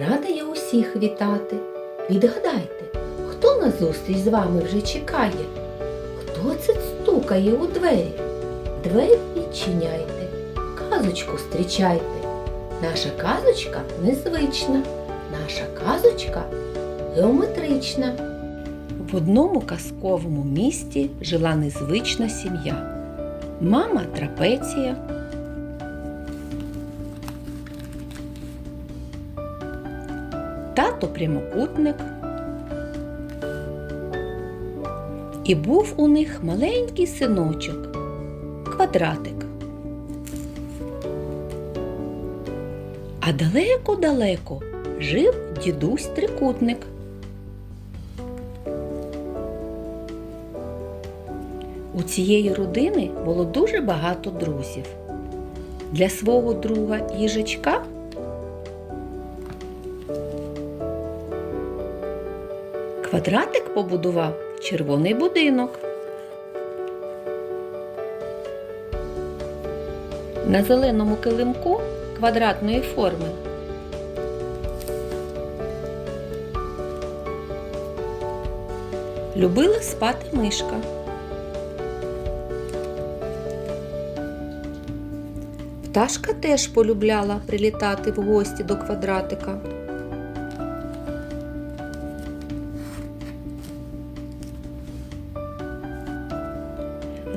рада я усіх вітати. Відгадайте, хто на зустріч з вами вже чекає? Хто це стукає у двері? Двері відчиняйте, казочку зустрічайте. Наша казочка незвична, наша казочка геометрична. В одному казковому місті жила незвична сім'я. Мама трапеція, тато прямокутник. І був у них маленький синочок, квадратик. А далеко-далеко жив дідусь трикутник. У цієї родини було дуже багато друзів. Для свого друга їжачка квадратик побудував червоний будинок. На зеленому килимку квадратної форми любила спати мишка. Пташка теж полюбляла прилітати в гості до квадратика.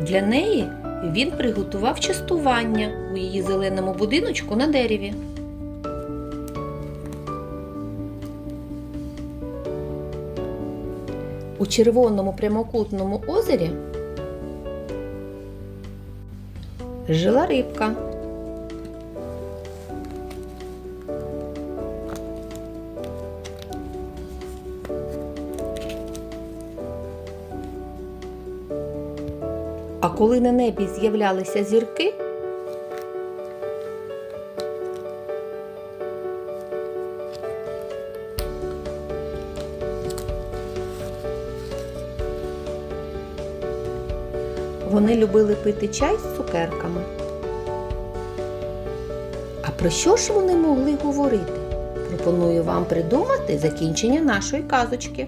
Для неї він приготував частування у її зеленому будиночку на дереві. У червоному прямокутному озері жила рибка. А коли на небі з'являлися зірки, вони любили пити чай з цукерками. А про що ж вони могли говорити? Пропоную вам придумати закінчення нашої казочки.